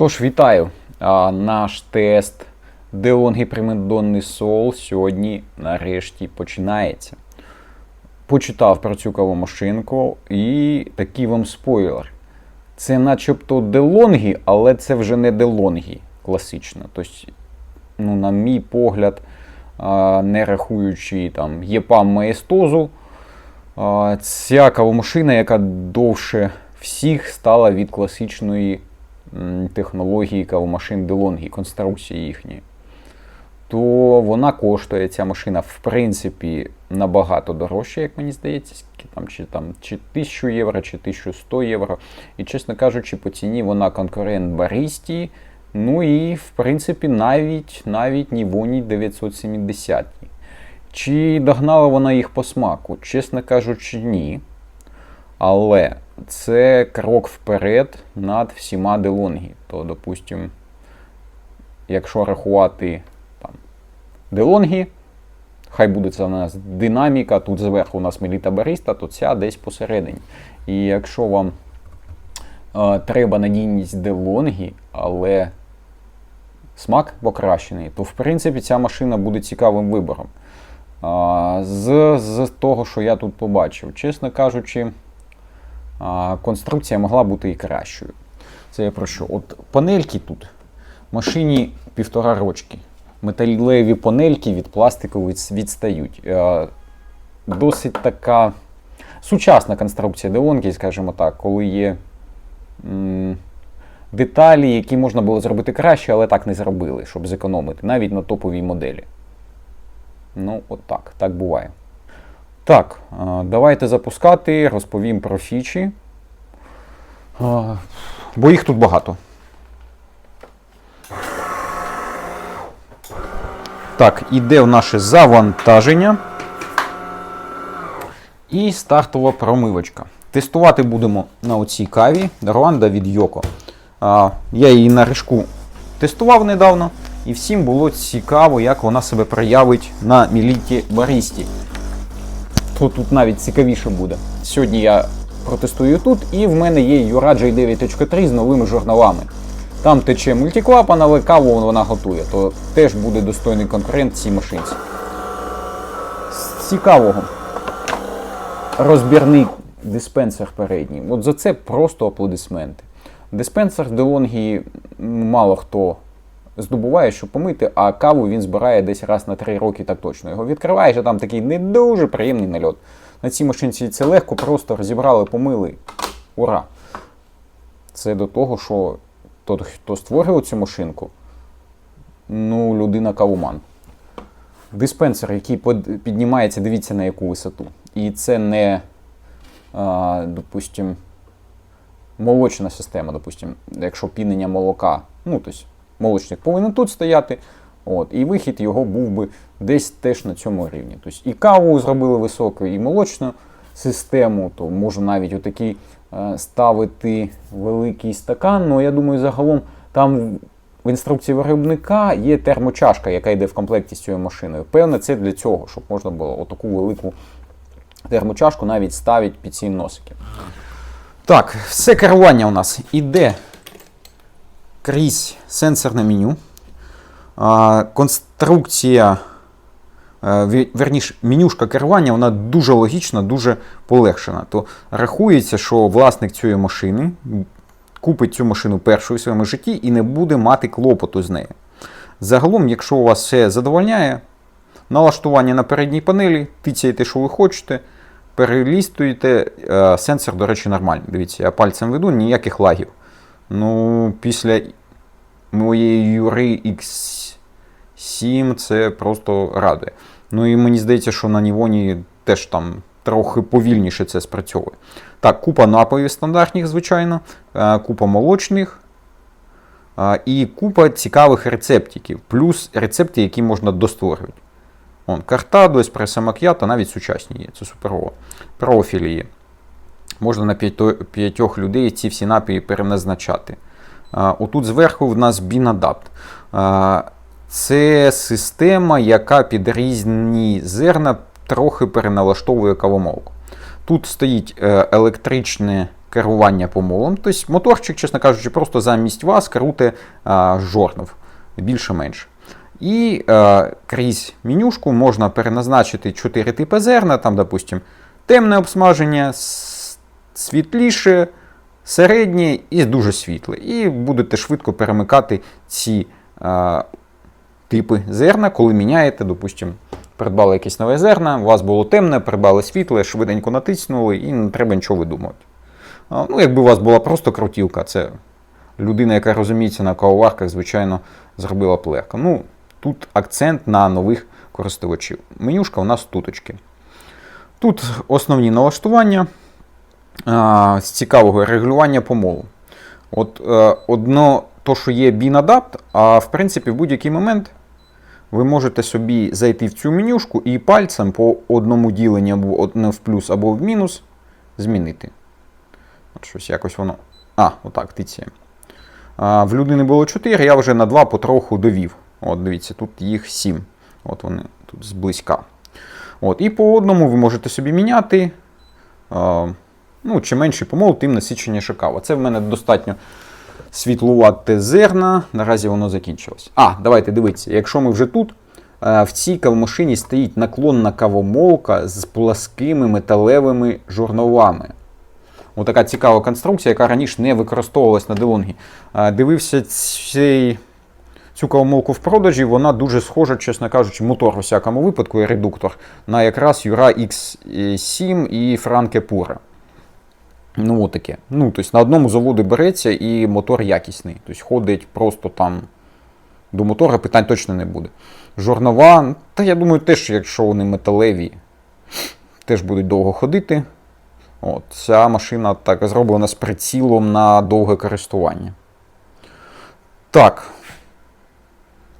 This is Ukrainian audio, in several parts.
Тож, вітаю! А, наш тест Примадонний Soul сьогодні нарешті починається. Почитав про цю кавомашинку і такий вам спойлер. Це начебто DeLonghi, але це вже не DeLonghi класично. Тобто, ну, на мій погляд, не рахуючи там ЄПАМ маєстозу, а, ця кавомашина, яка довше всіх стала від класичної технології кавомашин DeLonghi, конструкції їхньої, то вона коштує ця машина, в принципі, набагато дорожче, як мені здається, там, чи, там, чи 1000 євро, чи 1100 євро. І, чесно кажучи, по ціні вона конкурент Барісті. Ну і, в принципі, навіть, навіть Нівоні 970. Чи догнала вона їх по смаку? Чесно кажучи, ні. Але це крок вперед над всіма Делонгі. То, допустим, якщо рахувати там, Делонгі, хай буде це у нас динаміка, тут зверху у нас Меліта Бариста, то ця десь посередині. І якщо вам е, треба надійність Делонгі, але смак покращений, то в принципі ця машина буде цікавим вибором. З, з того, що я тут побачив, чесно кажучи, конструкція могла бути і кращою. Це я про що? От панельки тут в машині півтора рочки. Металеві панельки від пластику відстають. Е, Досить така сучасна конструкція Делонки, скажімо так, коли є деталі, які можна було зробити краще, але так не зробили, щоб зекономити, навіть на топовій моделі. Ну, от так, так буває. Так, давайте запускати, розповім про фічі. Бо їх тут багато. Так, іде в наше завантаження. І стартова промивочка. Тестувати будемо на оцій каві Руанда від Йоко. Я її на рижку тестував недавно, і всім було цікаво, як вона себе проявить на міліті барісті. То тут навіть цікавіше буде. Сьогодні я протестую тут, і в мене є Юра J9.3 з новими журналами. Там тече мультиклапан, але каву вона готує, то теж буде достойний конкурент цій машинці. З цікавого розбірний диспенсер передній. От за це просто аплодисменти. Диспенсер DeLonghi мало хто здобуває, щоб помити, а каву він збирає десь раз на 3 роки так точно. Його відкриваєш, а там такий не дуже приємний нальот. На цій машинці це легко, просто розібрали, помили. Ура! Це до того, що той, хто створював цю машинку, ну, людина кавуман. Диспенсер, який піднімається, дивіться на яку висоту. І це не, а, допустим, молочна система, допустим, якщо пінення молока, ну, тобто молочник повинен тут стояти, от, і вихід його був би десь теж на цьому рівні. Тобто і каву зробили високу, і молочну систему, то можна навіть отакий е, ставити великий стакан. Ну, я думаю, загалом там в інструкції виробника є термочашка, яка йде в комплекті з цією машиною. Певне, це для цього, щоб можна було отаку велику термочашку навіть ставити під ці носики. Так, все керування у нас іде крізь сенсорне меню. Конструкція, е, ві- верніш, менюшка керування, вона дуже логічна, дуже полегшена. То рахується, що власник цієї машини купить цю машину першою в своєму житті і не буде мати клопоту з нею. Загалом, якщо у вас все задовольняє, налаштування на передній панелі, тицяєте, що ви хочете, перелістуєте. Е, Сенсор, до речі, нормальний. Дивіться, я пальцем веду, ніяких лагів. Ну, після моєї Юри X7 це просто радує. Ну і мені здається, що на Нівоні теж там трохи повільніше це спрацьовує. Так, купа напоїв стандартних, звичайно, е, купа молочних. е, І купа цікавих рецептиків, плюс рецепти, які можна достворювати. Вон, картадо, еспресо мак'ято, навіть сучасні є, це суперово. Профілі є. Можна на п'ятьох людей ці всі напії переназначати. Отут зверху в нас BinAdapt. Це система, яка під різні зерна трохи переналаштовує кавомолку. Тут стоїть е, електричне керування помолом. Тобто моторчик, чесно кажучи, просто замість вас керує а, жорнов більше-менше. І е, крізь менюшку можна переназначити 4 типи зерна, там, допустим, темне обсмаження, світліше, середнє і дуже світле. І будете швидко перемикати ці е, типи зерна, коли міняєте, допустим, придбали якесь нове зерна, у вас було темне, придбали світле, швиденько натиснули і не треба нічого видумувати. Ну, якби у вас була просто крутілка, це людина, яка розуміється на кавоварках, звичайно, зробила б легко. Ну, тут акцент на нових користувачів. Менюшка у нас туточки. Тут основні налаштування з цікавого регулювання помолу. От е, одно, то, що є BinAdapt, а в принципі в будь-який момент ви можете собі зайти в цю менюшку і пальцем по одному діленню або одне в плюс, або в мінус змінити. От щось якось воно. А, отак, тицяє. А, в людини було 4, я вже на 2 потроху довів. От, дивіться, тут їх 7. От вони тут зблизька. От, і по одному ви можете собі міняти. Ну, чим менший помол, тим насиченіша кава. Це в мене достатньо світлувате зерна. Наразі воно закінчилось. А, давайте дивіться, якщо ми вже тут. е, В цій кавомашині стоїть наклонна кавомолка з пласкими металевими журналами. Отака цікава конструкція, яка раніше не використовувалась на Делонгі. Е, Дивився цей, цю кавомолку в продажі, вона дуже схожа, чесно кажучи, мотор у всякому випадку і редуктор на якраз Юра X7 і Франке Пура. Ну, отаке. Ну, тобто на одному заводі береться і мотор якісний. Тобто ходить просто там до мотора питань точно не буде. Жорнова, та я думаю, теж, якщо вони металеві, теж будуть довго ходити. От, ця машина так зроблена з прицілом на довге користування. Так.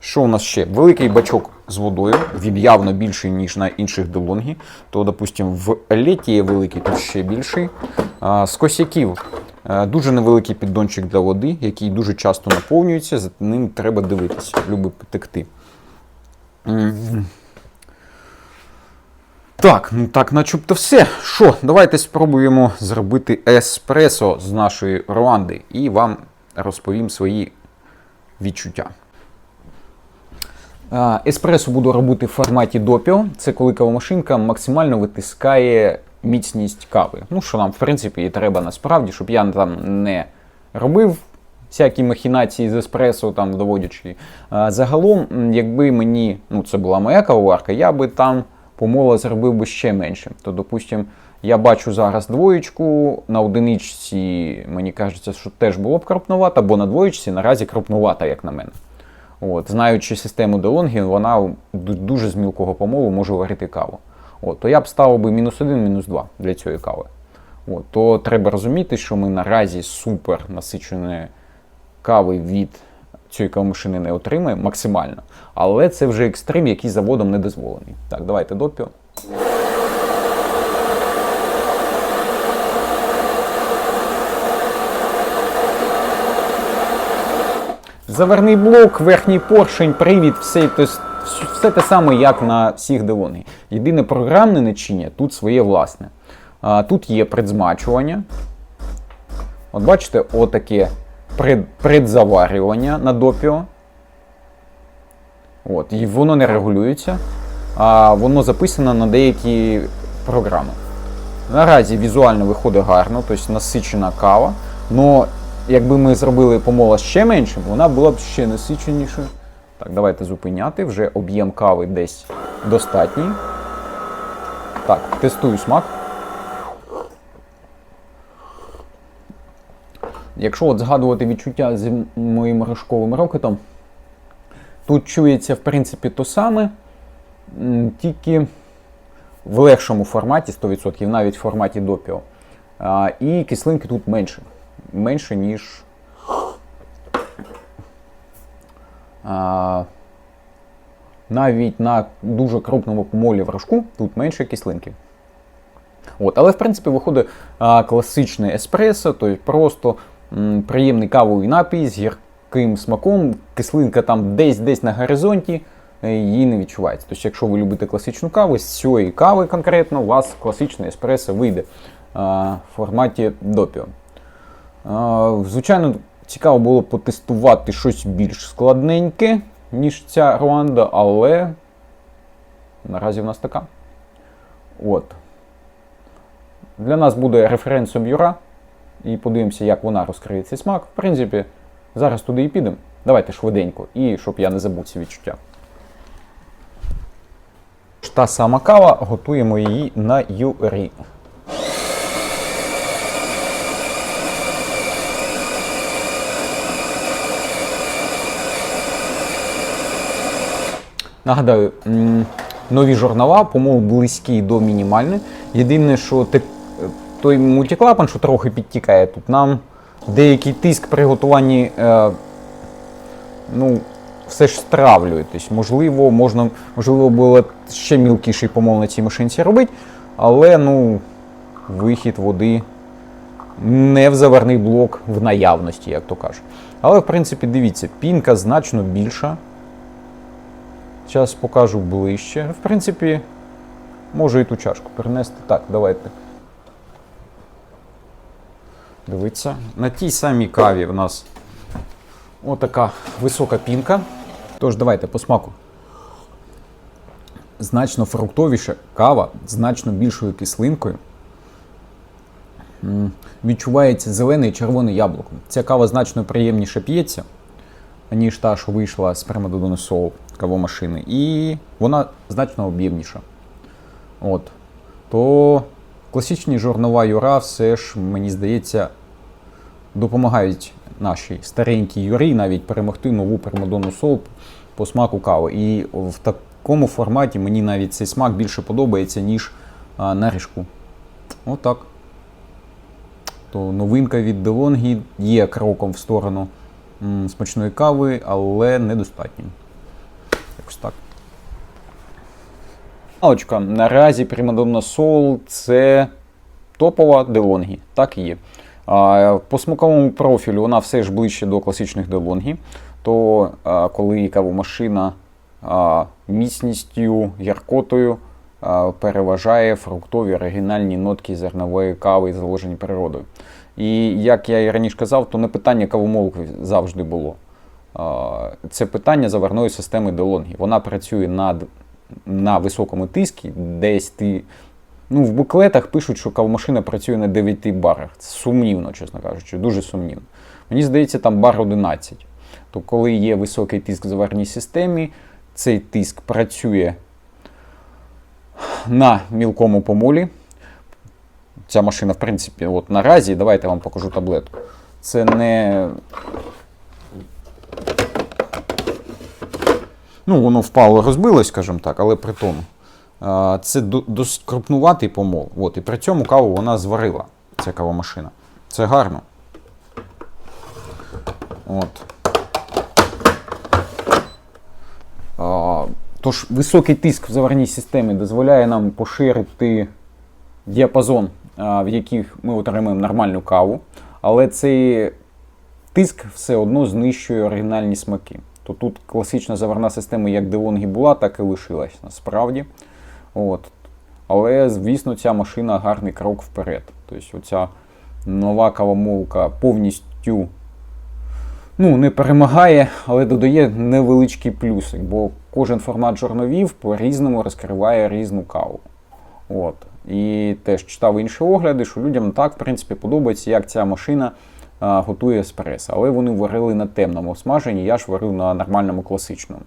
Що у нас ще? Великий бачок з водою. Він явно більший, ніж на інших делонгі. То, допустимо, в літі є великий, тут ще більший. З косяків е, дуже невеликий піддончик для води, який дуже часто наповнюється, за ним треба дивитися, любить потекти. Так, ну так, начебто все. Що, давайте спробуємо зробити еспресо з нашої Руанди і вам розповім свої відчуття. Еспресо буду робити в форматі допіо. Це коли кавомашинка максимально витискає міцність кави. Ну, що нам, в принципі, і треба насправді, щоб я там не робив всякі махінації з еспресо, там доводячи. А, загалом, якби мені, ну це була моя кавоварка, я би там помола зробив би ще менше. То, допустим, я бачу зараз двоєчку, на одиничці, мені кажеться, що теж було б крупнувато, бо на двоєчці наразі крупнувата, як на мене. От, знаючи систему DeLonghi, вона дуже з мілкого помолу може варити каву. От, то я б ставив би мінус один, мінус два для цієї кави. От, то треба розуміти, що ми наразі супер насиченої кави від цієї кавомашини не отримаємо максимально. Але це вже екстрим, який заводом не дозволений. Так, давайте допіо. Заверний блок, верхній поршень, привід, все, то все те саме, як на всіх Делонгі. Єдине програмне начиння тут своє власне. А, тут є предзмачування. От бачите, отаке пред, предзаварювання на допіо. От, і воно не регулюється, а воно записано на деякі програми. Наразі візуально виходить гарно, тобто насичена кава. але якби ми зробили помола ще меншим, вона була б ще насиченішою. Так, давайте зупиняти. Вже об'єм кави десь достатній. Так, тестую смак. Якщо от згадувати відчуття з моїм рожковим рокетом, тут чується, в принципі, то саме, тільки в легшому форматі 100%, навіть в форматі допіо. І кислинки тут менше. Менше, ніж. А, навіть на дуже крупному помолі в рожку тут менше кислинки. От, але в принципі виходить а, класичне еспресо, тобто просто м, приємний кавовий напій з гірким смаком, кислинка там десь-десь на горизонті, е, її не відчувається. Тобто, якщо ви любите класичну каву, з цієї кави конкретно у вас класичне еспресо вийде а, в форматі допіо. Звичайно, цікаво було потестувати щось більш складненьке, ніж ця Руанда, але наразі в нас така. От. Для нас буде референсом Юра. І подивимося, як вона розкриє цей смак. В принципі, зараз туди і підемо. Давайте швиденько, і щоб я не забув ці відчуття. Та сама кава, готуємо її на юрі. Нагадаю, нові журнала, помол близькі до мінімальних. Єдине, що той мультиклапан, що трохи підтікає тут, нам деякий тиск при готуванні е, ну, все ж стравлюєтесь. Можливо, можна, можливо, було ще мілкіший помол на цій машинці робити, але ну, вихід води не в заварний блок в наявності, як то кажуть. Але, в принципі, дивіться, пінка значно більша. Зараз покажу ближче. В принципі, можу і ту чашку перенести. Так, давайте. Дивіться. На тій самій каві в нас отака висока пінка. Тож, давайте по смаку. Значно фруктовіша кава, значно більшою кислинкою. Відчувається зелене і червоне яблуко. Ця кава значно приємніше п'ється, ніж та, що вийшла з Пермадодону Soul кавомашини. І вона значно об'ємніша. От. То класичні жорнова Юра все ж, мені здається, допомагають нашій старенькій Юрі навіть перемогти нову Пермадонну Soul по смаку кави. І в такому форматі мені навіть цей смак більше подобається, ніж а, на. Отак. То новинка від DeLonghi є кроком в сторону м, смачної кави, але недостатнім. Якось так. Алочка, наразі Primadonna Soul це топова DeLonghi. Так і є. По смаковому профілю вона все ж ближче до класичних DeLonghi. То коли кавомашина міцністю, яркотою переважає фруктові оригінальні нотки зернової кави, заложені природою. І як я і раніше казав, то не питання кавомолки завжди було. Це питання заварної системи DeLonghi. Вона працює над, на високому тискі, десь ти. Ну, в буклетах пишуть, що кавомашина працює на 9 барах. Це сумнівно, чесно кажучи, дуже сумнівно. Мені здається, там бар 11. То коли є високий тиск в заварній системі, цей тиск працює на мілкому помолі. Ця машина, в принципі, от наразі, давайте я вам покажу таблетку. Це не. Ну, воно впало, розбилось, скажімо так, але при тому. Це досить крупнуватий помол. От, і при цьому каву вона зварила, ця кавомашина. Це гарно. От. А, Тож високий тиск в заварній системі дозволяє нам поширити діапазон, в яких ми отримаємо нормальну каву, але цей тиск все одно знищує оригінальні смаки. То тут класична заварна система, як DeLonghi була, так і лишилась насправді. От. Але, звісно, ця машина гарний крок вперед. Тобто, оця нова кавомолка повністю ну, не перемагає, але додає невеличкий плюсик, бо кожен формат журновів по-різному розкриває різну каву. От. І теж читав інші огляди, що людям так, в принципі, подобається, як ця машина готує еспресо. Але вони варили на темному смаженні, я ж варив на нормальному класичному.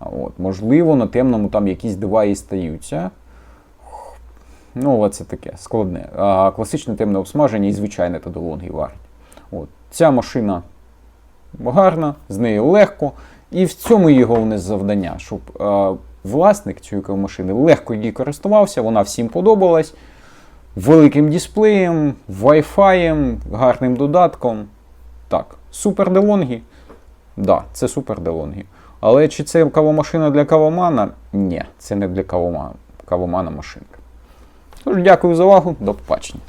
От. Можливо, на темному там якісь дива і стаються. Ну, але це таке складне. А класичне темне обсмаження і звичайне та долонги варять. От. Ця машина гарна, з нею легко. І в цьому її головне завдання, щоб е, власник цієї машини легко її користувався, вона всім подобалась. Великим дисплеєм, Wi-Fi, гарним додатком. Так, супер делонгі. Да, це супер делонгі. Але чи це кавомашина для кавомана? Ні, це не для кавомана, кавомана машинка. Тож, дякую за увагу, до побачення.